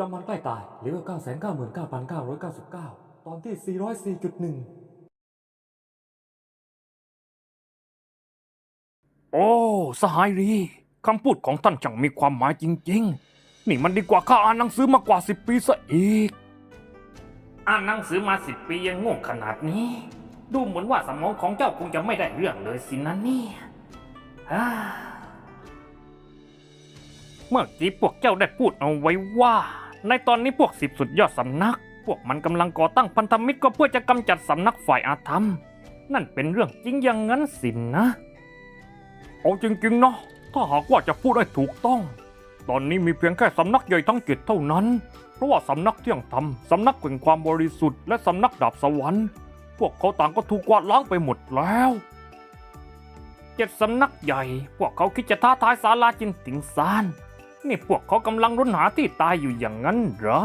จอมมันใกล้ตายเลเวล999,999 ตอนที่ 404.1 โอ้ สหายรีคำพูดของท่านช่างมีความหมายจริง ๆ นี่มันดีกว่าข้าอ่านหนังสือมากว่าสิบปีซะอีก อ่านหนังสือมาสิบปียังโง่ขนาดนี้ ดูเหมือนว่าสมองของเจ้าคงจะไม่ได้เรื่องเลยสินะเนี่ยฮ่าเมื่อกี้พวกเจ้าได้พูดเอาไว้ว่า ในตอนนี้พวกสิบสุดยอดสำนัก พวกมันกำลังก่อตั้งพันธมิตรก็เพื่อจะกำจัดสำนักฝ่ายอาธรรม นั่นเป็นเรื่องจริงอย่างนั้นสินนะเอาจริงๆนาะถ้าหากว่าจะพูดให้ถูกต้อง ตอนนี้มีเพียงแค่สำนักใหญ่ทั้งเจ็ดเท่านั้น เพราะว่าสำนักเที่ยงธรรมสำนักแห่งความบริสุทธิ์และสำนักดาบสวรรค์พวกเขาต่างก็ถูกกวาดล้างไปหมดแล้วเจ็ดสำนักใหญ่ พวกเขาคิดจะท้าทายศาลาจินติงซาน นี่พวกเขากำลังร้นหาที่ตายอยู่อย่างนั้นเหรอ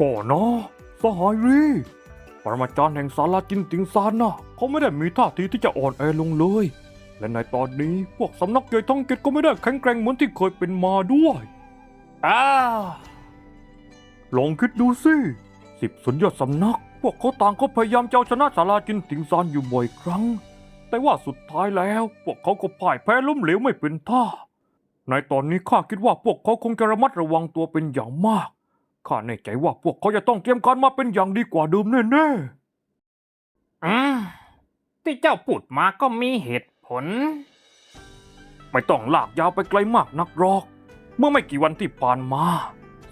ก็นะสหายรีปรมาจารย์แห่งศาลาจินติงซานนะเขาไม่ได้มีท่าทีที่จะอ่อนแอลงเลย และในตอนนี้พวกสำนักใหญ่ท้องเกตก็ไม่ได้แข็งแกร่งเหมือนที่เคยเป็นมาด้วยอ้าวลองคิดดูสิสิบสุดยอดสำนัก พวกเขาต่างก็พยายามจะเอาชนะศาลาจินติงซานอยู่บ่อยครั้ง แต่ว่าสุดท้ายแล้ว พวกเขาก็พ่ายแพ้ล้มเหลวไม่เป็นท่า ในตอนนี้ข้าคิดว่าพวกเขาคงจะระมัดระวังตัวเป็นอย่างมาก ข้าแน่ใจว่าพวกเขาจะต้องเตรียมการมาเป็นอย่างดีกว่าเดิมแน่ๆอืมที่เจ้าพูดมาก็มีเหตุผล ไม่ต้องลากยาวไปไกลมากนักหรอก เมื่อไม่กี่วันที่ผ่านมา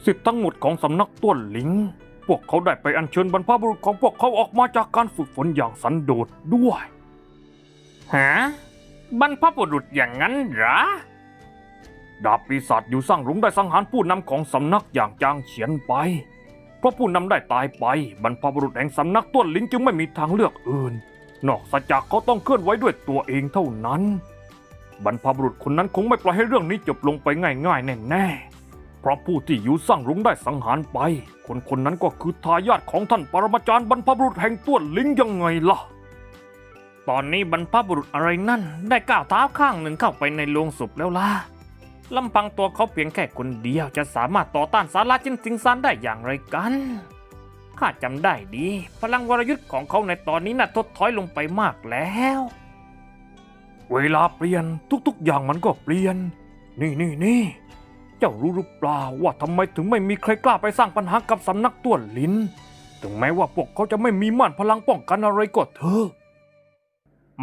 สิทธิ์ทั้งหมดของสำนักต้วนหลิง พวกเขาได้ไปอัญเชิญบรรพบุรุษของพวกเขาออกมาจากการฝึกฝนอย่างสันโดษด้วย ฮะ บรรพบุรุษอย่างนั้นเหรอ ดาบปีศาจอยู่สร้างหลุมได้สังหารผู้นำของสำนักอย่างจางเฉียนไป เพราะผู้นำได้ตายไป บรรพบุรุษแห่งสำนักต้วนลิงจึงไม่มีทางเลือกอื่น นอกจากเขาต้องเคลื่อนไหวด้วยตัวเองเท่านั้น บรรพบุรุษคนนั้นคงไม่ปล่อยให้เรื่องนี้จบลงไปง่ายๆแน่ๆเพราะผู้ที่อยู่สร้างรุงได้สังหารไป คนคนนั้นก็คือทายาทของท่านปรมาจารย์บรรพบุรุษแห่งต้วนลิงยังไงล่ะตอนนี้บรรพบุรุษอะไรนั่น ได้ก้าวเท้าข้างหนึ่งเข้าไปในโลงศพแล้วล่ะ ลำพังตัวเขาเพียงแค่คนเดียวจะสามารถต่อต้านสาราจินสิงซานได้อย่างไรกัน ข้าจำได้ดี พลังวรยุทธ์ของเขาในตอนนี้น่ะทดถอยลงไปมากแล้ว เวลาเปลี่ยนทุกๆ อย่างมันก็เปลี่ยน นี่นี่นี่เจ้ารู้หรือเปล่าว่าทำไมถึงไม่มีใครกล้าไปสร้างปัญหากับสำนักต้วนลิ้น ถึงแม้ว่าพวกเขาจะไม่มีม่านพลังป้องกันอะไรก็เถอะ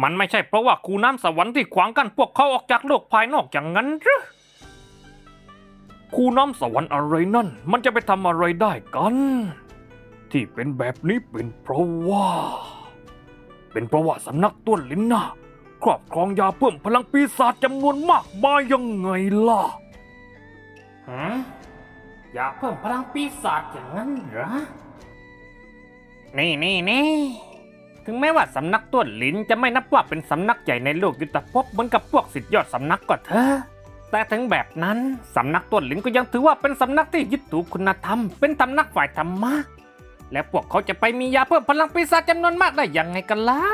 มันไม่ใช่เพราะว่าคูน้ำสวรรค์ที่ขวางกั้นพวกเขาออกจากโลกภายนอกอย่างนั้นหรือ คูน้ำสวรรค์อะไรนั่น มันจะไปทำอะไรได้กัน ที่เป็นแบบนี้เป็นเพราะว่า เป็นเพราะว่าสำนักต้วนลิ้นนะครอบครองยาเพิ่มพลังปีศาจจำนวนมากมายังไงล่ะฮะยาเพิ่มพลังปีศาจอย่างนั้นเหรอ นี่นี่นี่ถึงแม้ว่าสำนักต้วนลิ้นจะไม่นับว่าเป็นสำนักใหญ่ในโลกยุทธภพเหมือนกับพวกสิทธิยอดสำนักก็เถอะ แต่ถึงแบบนั้นสำนักต้นหลินก็ยังถือว่าเป็นสำนักที่ยึดถือคุณธรรม เป็นสำนักฝ่ายธรรมะ และพวกเขาจะไปมียาเพิ่มพลังปีศาจจำนวนมากได้ยังไงกันเล่า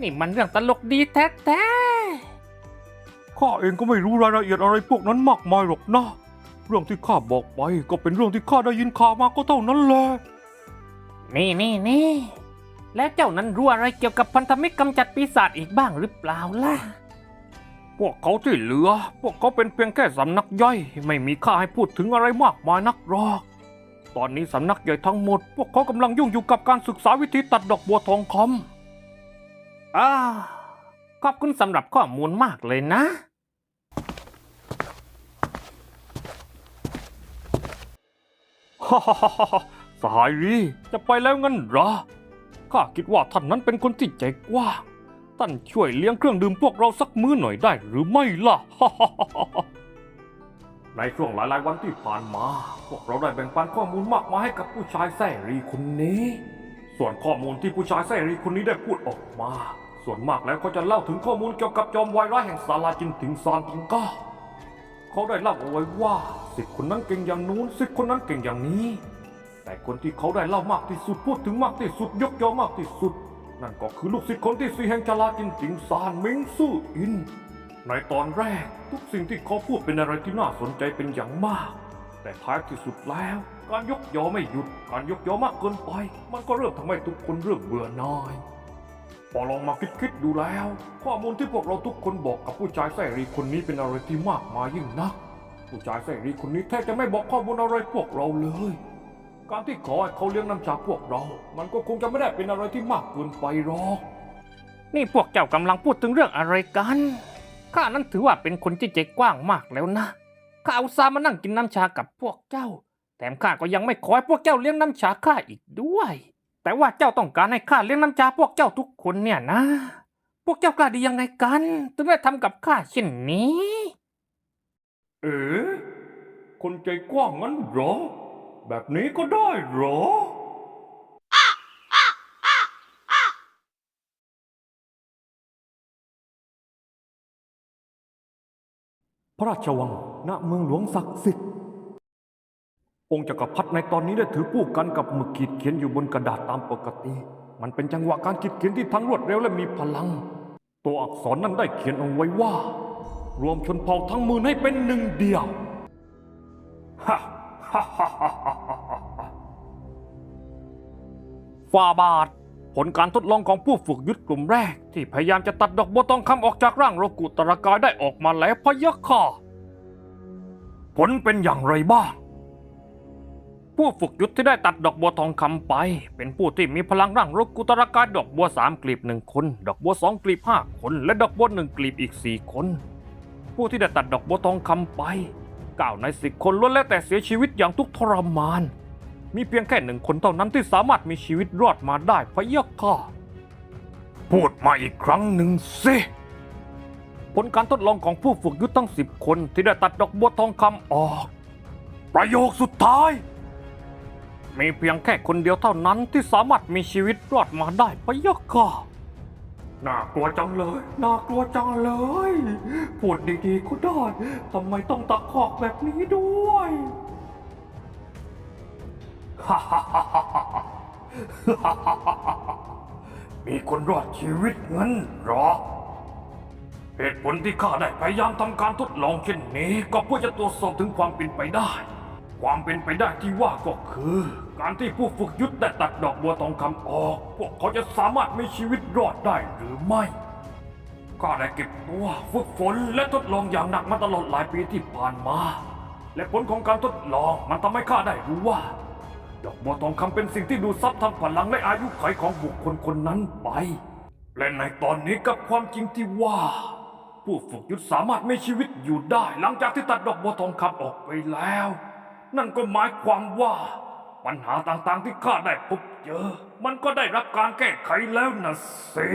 นี่มันเรื่องตลกดีแท้ๆ ข้าเองก็ไม่รู้รายละเอียดอะไรพวกนั้นมากมายหรอกนะเรื่องที่ข้าบอกไปก็เป็นเรื่องที่ข้าได้ยินข่าวมาก็เท่านั้นแหละ นี่นี่นี่ แล้วเจ้านั้นรู้อะไรเกี่ยวกับพันธมิตรกำจัดปีศาจอีกบ้างหรือเปล่าล่ะ พวกเขาที่เหลือ พวกเขาเป็นเพียงแค่สำนักย่อย ไม่มีค่าให้พูดถึงอะไรมากมายนักหรอก ตอนนี้สำนักใหญ่ทั้งหมด พวกเขากำลังยุ่งอยู่กับการศึกษาวิธีตัดดอกบัวทองคำอ่าขอบคุณสำหรับข้อมูลมากเลยนะ ฮ่าฮ่าฮ่าฮ่าสหายรีจะไปแล้วงั้นเหรอ ข้าคิดว่าท่านนั้นเป็นคนที่ใจกว้าง ท่านช่วยเลี้ยงเครื่องดื่มพวกเราสักมื้อหน่อยได้หรือไม่ล่ะ ในช่วงหลายๆวันที่ผ่านมา พวกเราได้แบ่งปันข้อมูลมากมายให้กับผู้ชายแซรีคนนี้ ส่วนข้อมูลที่ผู้ชายแซรีคนนี้ได้พูดออกมา ส่วนมากแล้วเขาจะเล่าถึงข้อมูลเกี่ยวกับจอมวายร้ายแห่งศาลาจินถิงซานทิงก้าเขาได้เล่าเอาไว้ว่าสิทธิ์คนนั้นเก่งอย่างนู้นสิทธิ์คนนั้นเก่งอย่างนี้ แต่คนที่เขาได้เล่ามากที่สุดพูดถึงมากที่สุดยกย่องมากที่สุด นั่นก็คือลูกศิษย์คนที่สี่แห่งจาราจินจิงซานเมิงซื่ออิน ในตอนแรกทุกสิ่งที่เขาพูดเป็นอะไรที่น่าสนใจเป็นอย่างมาก แต่ท้ายที่สุดแล้ว การยกยอไม่หยุด การยกยอมากเกินไป มันก็เริ่มทำให้ทุกคนเริ่มเบื่อหน่ายพอลองมาคิดคิดๆดูแล้ว ข้อมูลที่พวกเราทุกคนบอกกับผู้ชายแสรีคนนี้เป็นอะไรที่มากมายยิ่งนัก ผู้ชายแสรีคนนี้แทบจะไม่บอกข้อมูลอะไรพวกเราเลย การที่ขอให้เขาเลี้ยงน้ำชาพวกเรา มันก็คงจะไม่ได้เป็นอะไรที่มากเกินไปหรอก นี่พวกเจ้ากำลังพูดถึงเรื่องอะไรกัน ข้านั้นถือว่าเป็นคนที่ใจกว้างมากแล้วนะ ข้าอุตส่าห์มานั่งกินน้ำชากับพวกเจ้า แถมข้าก็ยังไม่ขอให้พวกเจ้าเลี้ยงน้ำชาข้าอีกด้วย แต่ว่าเจ้าต้องการให้ข้าเลี้ยงน้ำชาพวกเจ้าทุกคนเนี่ยนะ พวกเจ้ากล้าดียังไงกัน ถึงได้ทำกับข้าเช่นนี้ เอ๋คนใจกว้างงั้นเหรอ แบบนี้ก็ได้เหรอ พระราชวัง ณ เมืองหลวงศักดิ์สิทธิ์ องค์จักรพรรดิในตอนนี้ได้ถือผู้กันกับหมึกขีดเขียนอยู่บนกระดาษตามปกติ มันเป็นจังหวะการขีดเขียนที่ทั้งรวดเร็วและมีพลัง ตัวอักษรนั้นได้เขียนเอาไว้ว่า รวมชนเผ่าทั้งมือให้เป็นหนึ่งเดียวฮ่า ฮ่าฮ่าฮ่าฮ่าฮ่าฟาบาท ผลการทดลองของผู้ฝึกยุทธกลุ่มแรก ที่พยายามจะตัดดอกบัวทองคำออกจากร่างโรกุตรกายได้ออกมาแล้วพะยะค่ะผลเป็นอย่างไรบ้าง ผู้ฝึกยุทธที่ได้ตัดดอกบัวทองคำไป เป็นผู้ที่มีพลังร่างรกกุตรกายดอกบัวสามกลีบหนึ่งคน ดอกบัวสองกลีบห้าคน และดอกบัวหนึ่งกลีบอีกสี่คน ผู้ที่ได้ตัดดอกบัวทองคำไป เก้าในสิบคนล้วนแล้วแต่เสียชีวิตอย่างทุกข์ทรมาน มีเพียงแค่หนึ่งคนเท่านั้นที่สามารถมีชีวิตรอดมาได้พะยะค่ะ พูดมาอีกครั้งหนึ่งสิผลการทดลองของผู้ฝึกยุทธทั้งสิบคนที่ได้ตัดดอกบัวทองคำออก ประโยคสุดท้าย มีเพียงแค่คนเดียวเท่านั้นที่สามารถมีชีวิตรอดมาได้พะยะค่ะ น่ากลัวจังเลย น่ากลัวจังเลย พูดดีๆก็ได้ทำไมต้องตะคอกแบบนี้ด้วยมีคนรอดชีวิตงั้นหรอ เหตุผลที่ข้าได้พยายามทำการทดลองเช่นนี้ ก็เพื่อจะตรวจสอบถึงความเป็นไปได้ ความเป็นไปได้ที่ว่าก็คือ การที่ผู้ฝึกยุทธได้ตัดดอกบัวทองคำออก พวกเขาจะสามารถมีชีวิตรอดได้หรือไม่ก็ได้เก็บตัวฝึกฝนและทดลองอย่างหนักมาตลอดหลายปีที่ผ่านมา และผลของการทดลองมันทำให้ข้าได้รู้ว่า ดอกบัวทองคำเป็นสิ่งที่ดูดซับทั้งพลังและอายุขัยของบุคคลคนนั้นไป และในตอนนี้กับความจริงที่ว่า ผู้ฝึกยุทธสามารถมีชีวิตอยู่ได้ หลังจากที่ตัดดอกบัวทองคำออกไปแล้ว นั่นก็หมายความว่า ปัญหาต่างๆที่ข้าได้พบเจอ มันก็ได้รับการแก้ไขแล้วนะสิ